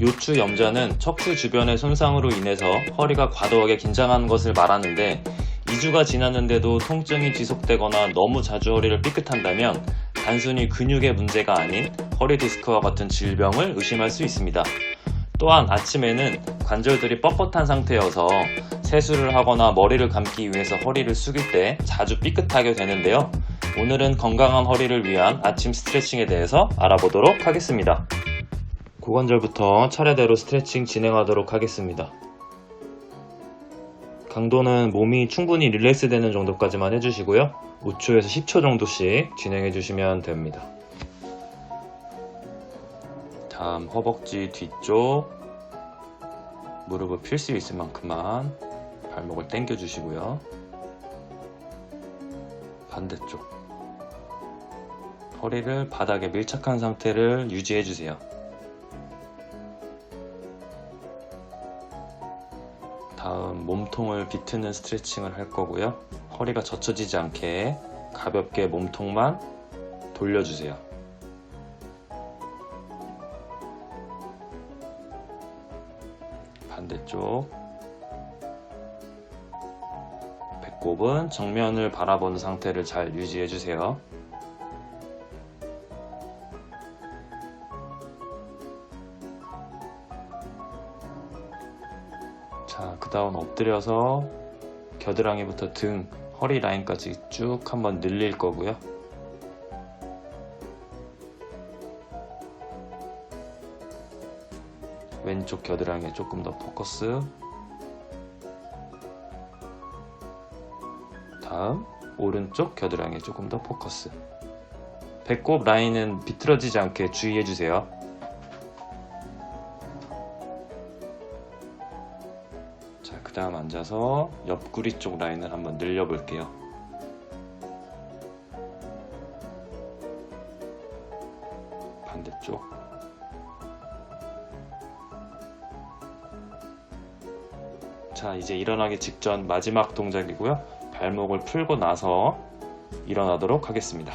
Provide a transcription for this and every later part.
요추 염좌는 척추 주변의 손상으로 인해서 허리가 과도하게 긴장하는 것을 말하는데 2주가 지났는데도 통증이 지속되거나 너무 자주 허리를 삐끗한다면 단순히 근육의 문제가 아닌 허리 디스크와 같은 질병을 의심할 수 있습니다. 또한 아침에는 관절들이 뻣뻣한 상태여서 세수를 하거나 머리를 감기 위해서 허리를 숙일 때 자주 삐끗하게 되는데요. 오늘은 건강한 허리를 위한 아침 스트레칭에 대해서 알아보도록 하겠습니다. 고관절부터 차례대로 스트레칭 진행하도록 하겠습니다. 강도는 몸이 충분히 릴렉스 되는 정도까지만 해주시고요. 5초에서 10초 정도씩 진행해 주시면 됩니다. 다음 허벅지 뒤쪽 무릎을 필 수 있을 만큼만 발목을 당겨 주시고요. 반대쪽 허리를 바닥에 밀착한 상태를 유지해 주세요. 다음 몸통을 비트는 스트레칭을 할 거고요. 허리가 젖혀지지 않게 가볍게 몸통만 돌려주세요. 반대쪽 배꼽은 정면을 바라보는 상태를 잘 유지해 주세요. 자, 그 다음 엎드려서 겨드랑이부터 등, 허리 라인까지 쭉 한번 늘릴 거고요. 왼쪽 겨드랑이에 조금 더 포커스. 다음, 오른쪽 겨드랑이에 조금 더 포커스. 배꼽 라인은 비틀어지지 않게 주의해 주세요. 자, 그 다음 앉아서 옆구리 쪽 라인을 한번 늘려볼게요. 반대쪽. 자, 이제 일어나기 직전 마지막 동작이고요. 발목을 풀고 나서 일어나도록 하겠습니다.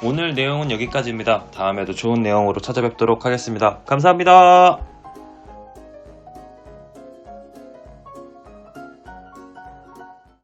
오늘 내용은 여기까지입니다. 다음에도 좋은 내용으로 찾아뵙도록 하겠습니다. 감사합니다.